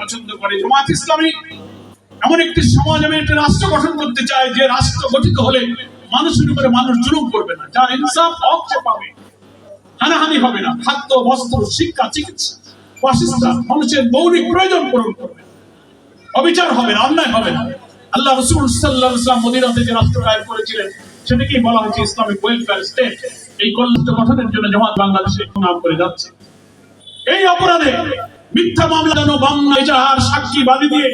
পছন্দ করে। জামাত ইসলামী এমন একটি সমাজ আমি একটা রাষ্ট্র গঠন করতে চাই, যে রাষ্ট্র গঠিত হলে মানুষের উপরে মানুষ জুলুম করবে না যার ইনসাফ হক পাবে। হানাহানি হবে না, খাদ্য, বস্ত্র, শিক্ষা, চিকিৎসা, বাসস্থান, মানুষের মৌলিক প্রয়োজন পূরণ করবে। অবিচার হবে না, অন্যায় হবে না। আল্লাহ রসুল সাল্লাহ ইসলাম মদিনাতে যে রাষ্ট্র করেছিলেন। সেটাকেই বলা ইসলামিক ওয়েলফেয়ার স্টেট এই কল্যাণ গঠনের জন্য জামাত বাংলাদেশে নাম করে যাচ্ছে। এই অপরাধে মিথ্যা মামলা যেন বাংলা এজাহার সাক্ষী বাদী দিয়ে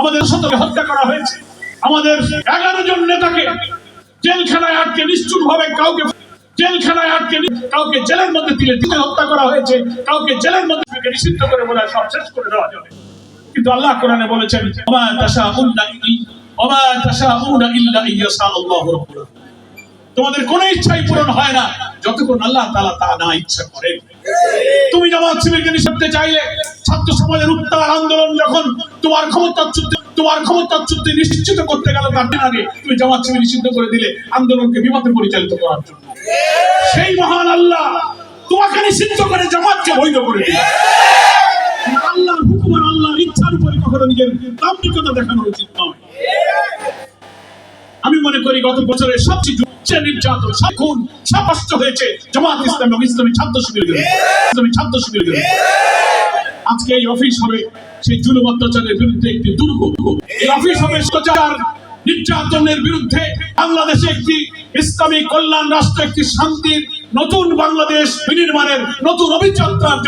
আমাদের শতকে হত্যা করা হয়েছে। আমাদের এগারো জন নেতাকে জেলখানায় আটকে নিষ্ঠুর ভাবে কাউকে জেলখানায় আটকে কাউকে জেলের মধ্যে হত্যা করা হয়েছে, কাউকে জেলের মধ্যে নিষিদ্ধ করে বলে সব শেষ করে দেওয়া যাবে। কিন্তু আল্লাহ কোরআনে বলেছেন ইল্লা রাব্বুল তোমাদের কোন ইচ্ছাই পূরণ হয় না, যতক্ষণ আল্লাহ তাআলা তা না ইচ্ছা করেন। তুমি জামাত শিবিরকে নিষিদ্ধ চাইলে ছাত্র সমাজের উত্তাল আন্দোলন যখন তোমার ক্ষমতাচ্যুত তোমার ক্ষমতাচ্যুতি নিশ্চিত করতে গেল তার দিন আগে, তুমি জামাত শিবির নিষিদ্ধ করে দিলে আন্দোলনকে বিপথে পরিচালিত করার জন্য। সেই মহান আল্লাহ তোমাকে নিষিদ্ধ করে জামাতকে বৈধ করে আল্লাহর আল্লাহর ইচ্ছার উপরে কখনো নিজের দেখানো উচিত নয়। আমি মনে করি গত বছরের সবচেয়ে নির্যাতন, সব খুন হয়েছে জামাত ইসলাম এবং ইসলামী ছাত্র শিবির ইসলামী ছাত্র শিবির আজকে এই অফিস হবে সেই জুলুম অত্যাচারের বিরুদ্ধে একটি দুর্গ। এই অফিস হবে অত্যাচার নির্যাতনের বিরুদ্ধে বাংলাদেশে একটি ইসলামী কল্যাণ রাষ্ট্র, একটি শান্তির নতুন বাংলাদেশ বিনির্মাণের নতুন অভিযাত্রার